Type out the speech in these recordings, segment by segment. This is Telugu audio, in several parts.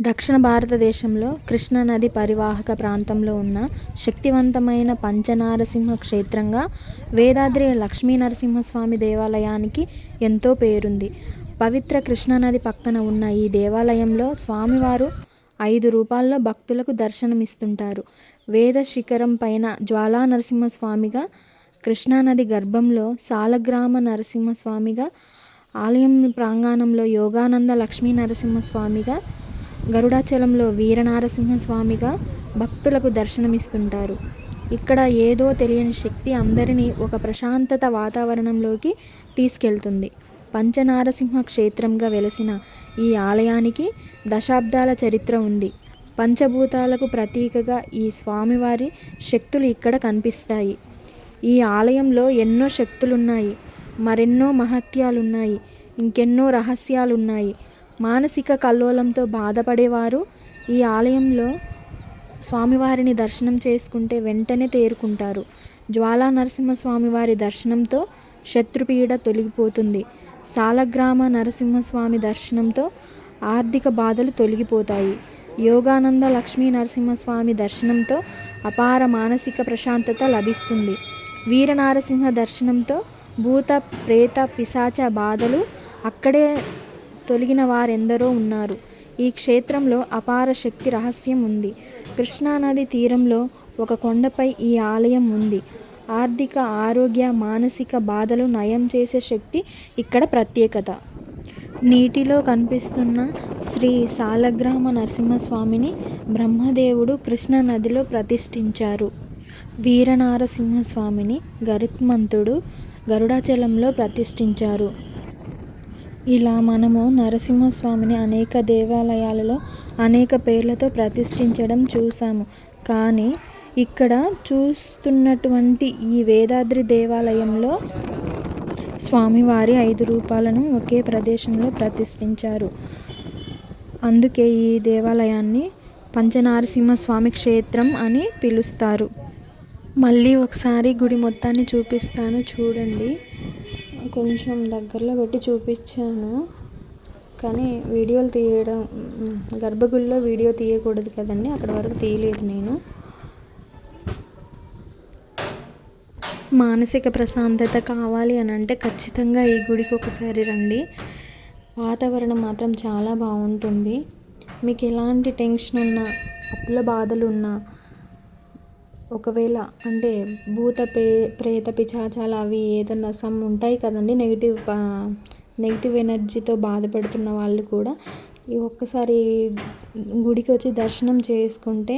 దక్షిణ భారతదేశంలో కృష్ణానది పరివాహక ప్రాంతంలో ఉన్న శక్తివంతమైన పంచనారసింహ క్షేత్రంగా వేదాద్రి లక్ష్మీనరసింహస్వామి దేవాలయానికి ఎంతో పేరుంది. పవిత్ర కృష్ణానది పక్కన ఉన్న ఈ దేవాలయంలో స్వామివారు ఐదు రూపాల్లో భక్తులకు దర్శనమిస్తుంటారు. వేద శిఖరం పైన జ్వాలా నరసింహస్వామిగా, కృష్ణానది గర్భంలో సాలగ్రామ నరసింహస్వామిగా, ఆలయం ప్రాంగణంలో యోగానంద లక్ష్మీ నరసింహస్వామిగా గరుడాచలంలో వీరనారసింహస్వామిగా భక్తులకు దర్శనమిస్తుంటారు. ఇక్కడ ఏదో తెలియని శక్తి అందరినీ ఒక ప్రశాంతత వాతావరణంలోకి తీసుకెళ్తుంది పంచనారసింహ క్షేత్రంగా వెలసిన ఈ ఆలయానికి దశాబ్దాల చరిత్ర ఉంది. పంచభూతాలకు ప్రతీకగా ఈ స్వామివారి శక్తులు ఇక్కడ కనిపిస్తాయి. ఈ ఆలయంలో ఎన్నో శక్తులున్నాయి. మరెన్నో మహత్యాలున్నాయి. ఇంకెన్నో రహస్యాలున్నాయి. మానసిక కల్లోలంతో బాధపడేవారు ఈ ఆలయంలో స్వామివారిని దర్శనం చేసుకుంటే వెంటనే తేరుకుంటారు. జ్వాలా నరసింహస్వామివారి దర్శనంతో శత్రుపీడ తొలగిపోతుంది. సాలగ్రామ నరసింహస్వామి దర్శనంతో ఆర్థిక బాధలు తొలగిపోతాయి. యోగానంద లక్ష్మీ నరసింహస్వామి దర్శనంతో అపార మానసిక ప్రశాంతత లభిస్తుంది. వీరనారసింహ దర్శనంతో భూత, ప్రేత, పిశాచ బాధలు అక్కడే తొలగిన వారెందరో ఉన్నారు. ఈ క్షేత్రంలో అపార శక్తి రహస్యం ఉంది. కృష్ణానది తీరంలో ఒక కొండపై ఈ ఆలయం ఉంది. ఆర్థిక, ఆరోగ్య, మానసిక బాధలు నయం చేసే శక్తి ఇక్కడ ప్రత్యేకత. నీటిలో కనిపిస్తున్న శ్రీ సాలగ్రామ నరసింహస్వామిని బ్రహ్మదేవుడు కృష్ణానదిలో ప్రతిష్ఠించారు. వీరనారసింహస్వామిని గరుత్మంతుడు గరుడాచలంలో ప్రతిష్ఠించారు. ఇలా మనము నరసింహస్వామిని అనేక దేవాలయాలలో అనేక పేర్లతో ప్రతిష్ఠించడం చూశాము. కానీ ఇక్కడ చూస్తున్నటువంటి ఈ వేదాద్రి దేవాలయంలో స్వామివారి ఐదు రూపాలను ఒకే ప్రదేశంలో ప్రతిష్ఠించారు. అందుకే ఈ దేవాలయాన్ని పంచనారసింహ స్వామి క్షేత్రం అని పిలుస్తారు. మళ్ళీ ఒకసారి గుడి మొత్తాన్ని చూపిస్తాను చూడండి. కొంచెం దగ్గరలో పెట్టి చూపించాను. కానీ వీడియోలు తీయడం గర్భగుడిలో వీడియో తీయకూడదు కదండి అక్కడ వరకు తీయలేదు నేను. మానసిక ప్రశాంతత కావాలి అని అంటే ఖచ్చితంగా ఈ గుడికి ఒకసారి రండి. వాతావరణం మాత్రం చాలా బాగుంటుంది. మీకు ఎలాంటి టెన్షన్ ఉన్నా, అప్పుల బాధలు ఉన్నా, ఒకవేళ అంటే భూత, పే ప్రేత, పిశాచాలు అవి ఏదన్నా సమ్ ఉంటాయి కదండి నెగిటివ్ నెగిటివ్ ఎనర్జీతో బాధపడుతున్న వాళ్ళు కూడా ఈ ఒక్కసారి గుడికి వచ్చి దర్శనం చేసుకుంటే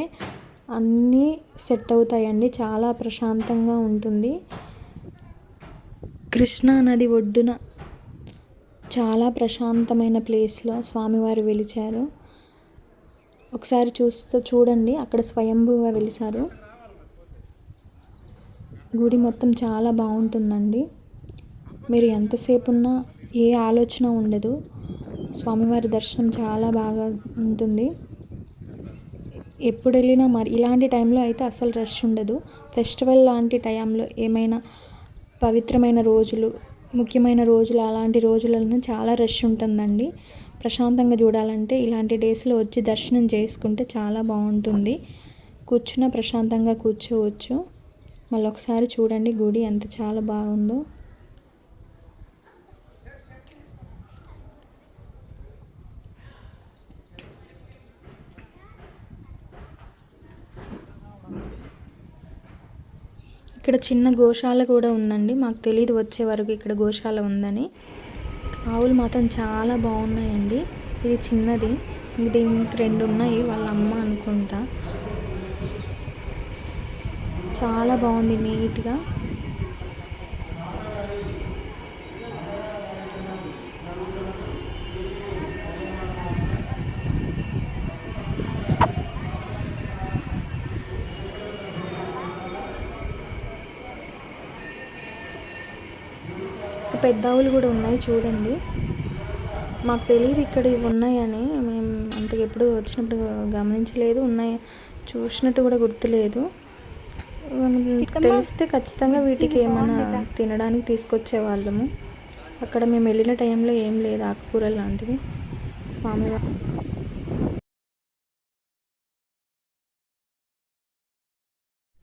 అన్నీ సెట్ అవుతాయండి. చాలా ప్రశాంతంగా ఉంటుంది. కృష్ణా నది ఒడ్డున చాలా ప్రశాంతమైన ప్లేస్లో స్వామివారు వెలిచారు. ఒకసారి చూస్తూ చూడండి అక్కడ స్వయంభూగా వెలిసారు. గుడి మొత్తం చాలా బాగుంటుందండి. మీరు ఎంతసేపు ఉన్నా ఏ ఆలోచన ఉండదు. స్వామివారి దర్శనం చాలా బాగా ఉంటుంది. ఎప్పుడు వెళ్ళినా మరి ఇలాంటి టైంలో అయితే అసలు రష్ ఉండదు. ఫెస్టివల్ లాంటి టైంలో ఏమైనా పవిత్రమైన రోజులు, ముఖ్యమైన రోజులు అలాంటి రోజులలో చాలా రష్ ఉంటుందండి. ప్రశాంతంగా చూడాలంటే ఇలాంటి డేస్లో వచ్చి దర్శనం చేసుకుంటే చాలా బాగుంటుంది. కూర్చున్న ప్రశాంతంగా కూర్చోవచ్చు. మళ్ళీ ఒకసారి చూడండి గుడి ఎంత చాలా బాగుందో. ఇక్కడ చిన్న గోశాల కూడా ఉందండి. మాకు తెలియదు వచ్చే వరకు ఇక్కడ గోశాల ఉందని. ఆవులు మాత్రం చాలా బాగున్నాయండి. ఇది చిన్నది. దీనికి రెండు ఉన్నాయి. వాళ్ళ అమ్మ అనుకుంటున్నాను చాలా బాగుంది నీట్గా. పెద్ద ఆవులు కూడా ఉన్నాయి చూడండి. మాకు తెలియదు ఇక్కడ ఇవి ఉన్నాయని. మేము అంతగా ఎప్పుడు వచ్చినప్పుడు గమనించలేదు. ఉన్నాయి చూసినట్టు కూడా గుర్తులేదు. మనకి తెలిస్తే ఖచ్చితంగా వీటికి ఏమైనా తినడానికి తీసుకొచ్చే వాళ్ళము. అక్కడ మేము వెళ్ళిన టైంలో ఏం లేదు ఆకుకూరలు లాంటివి. స్వామి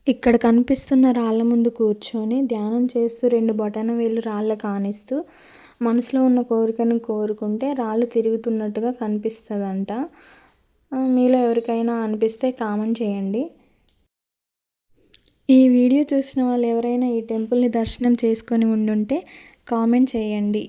ఇక్కడ కనిపిస్తున్న రాళ్ళ ముందు కూర్చొని ధ్యానం చేస్తూ రెండు బటన్ వేలు రాళ్ళ కానిస్తూ మనసులో ఉన్న కోరికను కోరుకుంటే రాళ్ళు తిరుగుతున్నట్టుగా కనిపిస్తుందంట. మీలో ఎవరికైనా అనిపిస్తే కామెంట్ చేయండి. ఈ వీడియో చూసిన వాళ్ళు ఎవరైనా ఈ టెంపుల్ని దర్శనం చేసుకొని ఉండుంటే కామెంట్ చేయండి.